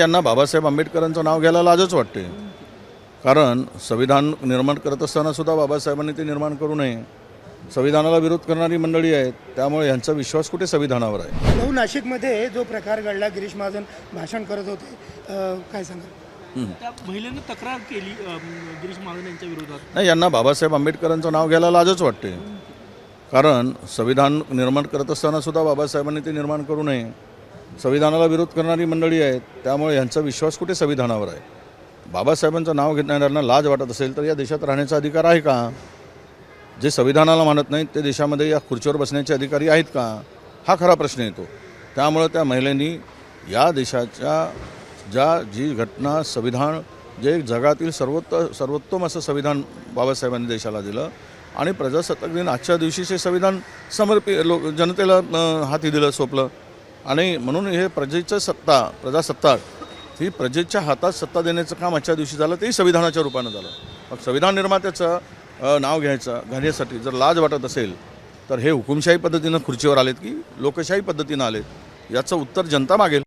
यांना बाबासाहेब आंबेडकरांचं नाव घ्यायला लाजच वाटते. कारण संविधान निर्माण करत असताना सुद्धा बाबासाहेबांनी ते निर्माण करू नये. संविधानाला विरोध करणारी मंडळी आहेत त्यामुळे यांचा विश्वास कुठे संविधानावर आहे? भाऊ नाशिकमध्ये जो प्रकार घडला गिरीश महाजन भाषण करत होते अ, काय सांगा त्या महिलेनं तक्रार केली गिरीश महाजन यांच्या विरोधात. नाही यांना बाबासाहेब आंबेडकरांचं नाव घ्यायला लाजच वाटते. कारण संविधान निर्माण करत असताना सुद्धा बाबासाहेबांनी ते निर्माण करू नये. संविधानाला विरोध करणारी मंडळी आहेत त्यामुळे यांचा विश्वास कुठे संविधानावर आहे? बाबासाहेबांचं नाव घेणाऱ्यांना लाज वाटत असेल तर या देशात राहण्याचा अधिकार आहे का? जे संविधानाला मानत नाहीत ते देशामध्ये या खुर्चीवर बसण्याचे अधिकारी आहेत का? हा खरा प्रश्न येतो. त्यामुळं त्या महिलेनी या देशाच्या ज्या जी घटना संविधान जे जगातील सर्वोत्त सर्वोत्तम असं संविधान बाबासाहेबांनी देशाला दिलं आणि प्रजासत्ताक दिन आजच्या दिवशीचे संविधान समर्पित लोक जनतेला हाती दिलं सोपलं आणि म्हणून हे प्रजेचं सत्ता प्रजासत्ताक ही प्रजेच्या हातात सत्ता देण्याचं काम आजच्या दिवशी झालं तेही संविधानाच्या रूपानं झालं. मग संविधान निर्मात्याचं नाव घ्यायचं घेण्यासाठी जर लाज वाटत असेल तर हे हुकुमशाही पद्धतीनं खुर्चीवर आलेत की लोकशाही पद्धतीनं आलेत याचं उत्तर जनता मागेल.